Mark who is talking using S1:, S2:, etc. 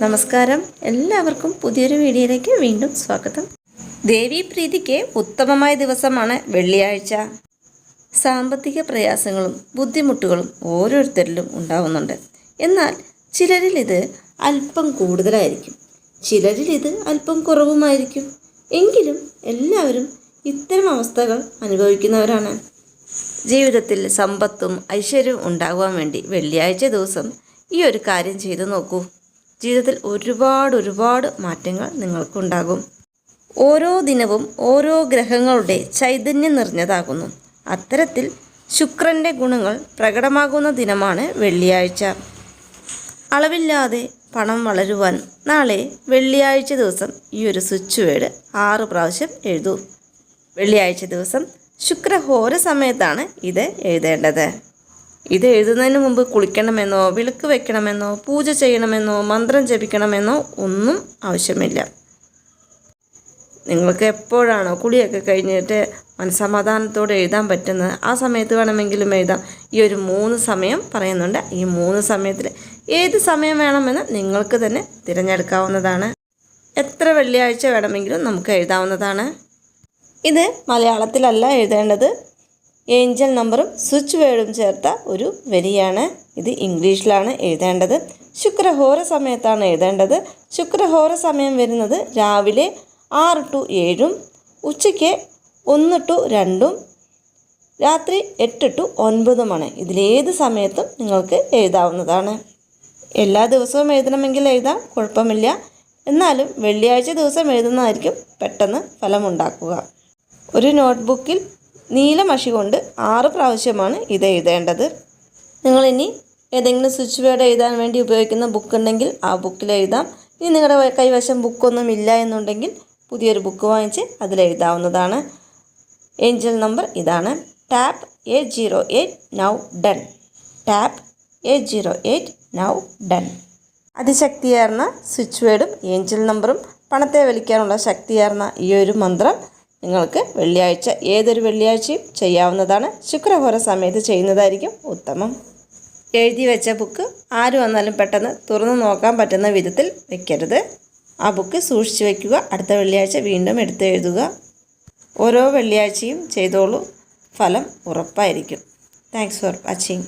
S1: നമസ്കാരം. എല്ലാവർക്കും പുതിയൊരു വീഡിയോയിലേക്ക് വീണ്ടും സ്വാഗതം. ദേവീ പ്രീതിക്ക് ഉത്തമമായ ദിവസമാണ് വെള്ളിയാഴ്ച. സാമ്പത്തിക പ്രയാസങ്ങളും ബുദ്ധിമുട്ടുകളും ഓരോരുത്തരിലും ഉണ്ടാവുന്നുണ്ട്. എന്നാൽ ചിലരിൽ ഇത് അല്പം കൂടുതലായിരിക്കും. ചിലരിൽ ഇത് അല്പം കുറവുമായിരിക്കും. എങ്കിലും എല്ലാവരും ഇത്തരം അവസ്ഥകൾ അനുഭവിക്കുന്നവരാണ്. ജീവിതത്തിൽ സമ്പത്തും ഐശ്വര്യവും ഉണ്ടാകുവാൻ വേണ്ടി വെള്ളിയാഴ്ച ദിവസം ഈ ഒരു കാര്യം ചെയ്തു നോക്കൂ. ജീവിതത്തിൽ ഒരുപാട് ഒരുപാട് മാറ്റങ്ങൾ നിങ്ങൾക്കുണ്ടാകും. ഓരോ ദിനവും ഓരോ ഗ്രഹങ്ങളുടെ ചൈതന്യം നിറഞ്ഞതാകുന്നു. അത്തരത്തിൽ ശുക്രന്റെ ഗുണങ്ങൾ പ്രകടമാകുന്ന ദിനമാണ് വെള്ളിയാഴ്ച. അളവില്ലാതെ പണം വളരുവാൻ നാളെ വെള്ളിയാഴ്ച ദിവസം ഈ ഒരു സ്വിച്ച് വേഡ് ആറ് പ്രാവശ്യം എഴുതൂ. വെള്ളിയാഴ്ച ദിവസം ശുക്രഹോര സമയത്താണ് ഇത് എഴുതേണ്ടത്. ഇത് എഴുതുന്നതിന് മുമ്പ് കുളിക്കണമെന്നോ വിളക്ക് വെക്കണമെന്നോ പൂജ ചെയ്യണമെന്നോ മന്ത്രം ജപിക്കണമെന്നോ ഒന്നും ആവശ്യമില്ല. നിങ്ങൾക്ക് എപ്പോഴാണോ കുളിയൊക്കെ കഴിഞ്ഞിട്ട് മനസമാധാനത്തോടെ എഴുതാൻ പറ്റുന്നത് ആ സമയത്ത് വേണമെങ്കിലും എഴുതാം. ഈ ഒരു മൂന്ന് സമയം പറയുന്നുണ്ട്. ഈ മൂന്ന് സമയത്തിൽ ഏത് സമയം വേണമെന്ന് നിങ്ങൾക്ക് തന്നെ തിരഞ്ഞെടുക്കാവുന്നതാണ്. എത്ര വെള്ളിയാഴ്ച വേണമെങ്കിലും നമുക്ക് എഴുതാവുന്നതാണ്. ഇത് മലയാളത്തിലല്ല എഴുതേണ്ടത്. ഏഞ്ചൽ നമ്പറും സ്വിച്ച് വേർഡും ചേർത്ത ഒരു വരിയാണ്. ഇത് ഇംഗ്ലീഷിലാണ് എഴുതേണ്ടത്. ശുക്രഹോര സമയത്താണ് എഴുതേണ്ടത്. ശുക്രഹോര സമയം വരുന്നത് രാവിലെ ആറ് ടു ഏഴും ഉച്ചയ്ക്ക് ഒന്ന് ടു രണ്ടും രാത്രി എട്ട് ടു ഒൻപതുമാണ്. ഇതിലേത് സമയത്തും നിങ്ങൾക്ക് എഴുതാവുന്നതാണ്. എല്ലാ ദിവസവും എഴുതണമെങ്കിൽ എഴുതാം കുഴപ്പമില്ല. എന്നാലും വെള്ളിയാഴ്ച ദിവസം എഴുതുന്നതായിരിക്കും പെട്ടെന്ന് ഫലമുണ്ടാക്കുക. ഒരു നോട്ട്ബുക്കിൽ നീല മഷി കൊണ്ട് ആറ് പ്രാവശ്യമാണ് ഇത് എഴുതേണ്ടത്. നിങ്ങളിനി ഏതെങ്കിലും സ്വിച്ച് വേർഡ് എഴുതാൻ വേണ്ടി ഉപയോഗിക്കുന്ന ബുക്ക് ഉണ്ടെങ്കിൽ ആ ബുക്കിൽ എഴുതാം. ഇനി നിങ്ങളുടെ കൈവശം ബുക്കൊന്നും ഇല്ല എന്നുണ്ടെങ്കിൽ പുതിയൊരു ബുക്ക് വാങ്ങിച്ച് അതിലെഴുതാവുന്നതാണ് ഏഞ്ചൽ നമ്പർ ഇതാണ്. Tap eight zero eight now done tap eight zero eight now done അതിശക്തിയേർന്ന switch വേർഡും ഏഞ്ചൽ നമ്പറും പണത്തെ വലിക്കാനുള്ള ശക്തിയേർന്ന ഈ ഒരു മന്ത്രം നിങ്ങൾക്ക് വെള്ളിയാഴ്ച ഏതൊരു വെള്ളിയാഴ്ചയും ചെയ്യാവുന്നതാണ്. ശുക്രഹോര സമയത്ത് ചെയ്യുന്നതായിരിക്കും ഉത്തമം. എഴുതി വെച്ച ബുക്ക് ആര് വന്നാലും പെട്ടെന്ന് തുറന്നു നോക്കാൻ പറ്റുന്ന വിധത്തിൽ വെക്കരുത്. ആ ബുക്ക് സൂക്ഷിച്ചു വയ്ക്കുക അടുത്ത വെള്ളിയാഴ്ച വീണ്ടും എടുത്ത് എഴുതുക. ഓരോ വെള്ളിയാഴ്ചയും ചെയ്തോളൂ. ഫലം ഉറപ്പായിരിക്കും. Thanks for watching